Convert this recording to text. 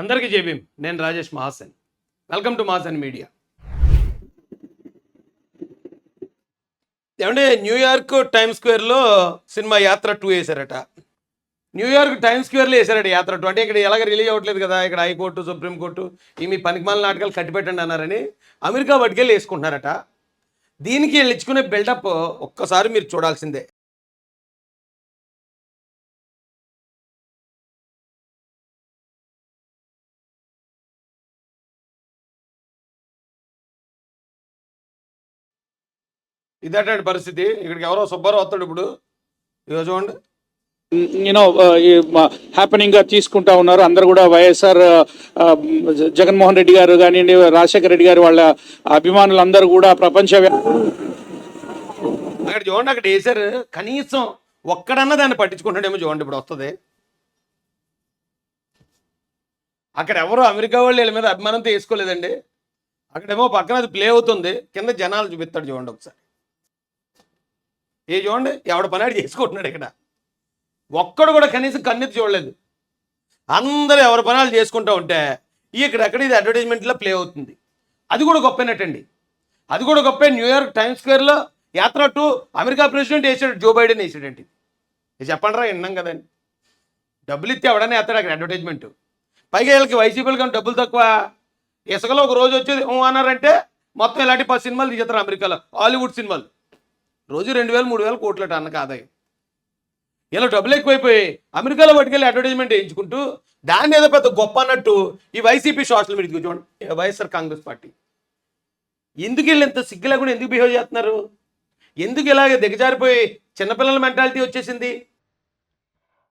అందరికీ జేబీం నేను Rajesh Mahasan. Welcome to Mahasan media ఏమంటే న్యూయార్క్ టైమ్ స్క్వేర్లో సినిమా యాత్ర టూ వేశారట. న్యూయార్క్ టైమ్ స్క్వేర్లో వేశారట యాత్ర టూ అంటే ఇక్కడ ఎలాగ రిలీజ్ అవ్వట్లేదు కదా ఇక్కడ హైకోర్టు సుప్రీంకోర్టు ఈ మీ పనికిమాల నాటకాలు కట్టిపెట్టండి అన్నారని అమెరికా పట్టుకెళ్ళి వేసుకుంటున్నారట. దీనికి వీళ్ళు బిల్డప్ ఒక్కసారి మీరు చూడాల్సిందే. ఇదట పరిస్థితి? ఇక్కడికి ఎవరో సుబ్బారావు వస్తాడు ఇప్పుడు. ఇదిగో చూడండి. యూనో హ్యాపెనింగ్గా తీసుకుంటా ఉన్నారు. అందరు కూడా వైఎస్ఆర్ ఆ, జగన్మోహన్ రెడ్డి గారు కానివ్వండి రాజశేఖర రెడ్డి గారు వాళ్ళ అభిమానులు అందరూ కూడా ప్రపంచ అక్కడ చూడండి అక్కడ వేసారు కనీసం ఒక్కడన్నా దాన్ని పట్టించుకుంటాడేమో చూడండి ఇప్పుడు వస్తుంది. అక్కడ ఎవరు అమెరికా వాళ్ళు వీళ్ళ మీద అభిమానంతో వేసుకోలేదండి. అక్కడేమో పక్కన అది ప్లే అవుతుంది. కింద జనాలు చూపిస్తాడు చూడండి ఒకసారి. ఏ చూడండి ఎవడ పని చేసుకుంటున్నాడు ఇక్కడ. ఒక్కడు కూడా కనీసం కన్నెత్తి చూడలేదు. అందరూ ఎవరి పనాలు చేసుకుంటూ ఉంటే ఇక్కడ ఎక్కడ ఇది అడ్వర్టైజ్మెంట్లో ప్లే అవుతుంది. అది కూడా గొప్పనట్టండి అది కూడా గొప్ప న్యూయార్క్ టైమ్స్ స్క్వేర్లో యాత్ర టు అమెరికా ప్రెసిడెంట్ వేసాడు జో బైడెన్ వేసాడండి ఇది చెప్పండి రా విన్నాం కదండి. డబ్బులు ఇస్తే ఎవడనే వేస్తాడు అక్కడ అడ్వర్టైజ్మెంట్ పైగా వీళ్ళకి వైసీపీలు కానీ డబ్బులు తక్కువ. ఇసుకలో ఒక రోజు వచ్చేది అన్నారంటే మొత్తం ఇలాంటి పది సినిమాలు తీసేస్తారు అమెరికాలో హాలీవుడ్ సినిమాలు. రోజు రెండు వేలు మూడు వేలు కోట్ల టన్నుకు ఆదాయం ఇలా డబ్బులు ఎక్కువైపోయి అమెరికాలో పట్టుకెళ్ళి అడ్వర్టైజ్మెంట్ వేయించుకుంటూ దాన్ని ఏదో పెద్ద గొప్ప అన్నట్టు ఈ వైసీపీ సోషల్ మీడియా చూడండి. YSR Congress party. ఎందుకు వీళ్ళు ఇంత సిగ్గు లేకుండా ఎందుకు బిహేవ్ చేస్తున్నారు? ఎందుకు ఇలాగ దిగజారిపోయి చిన్నపిల్లల మెంటాలిటీ వచ్చేసింది?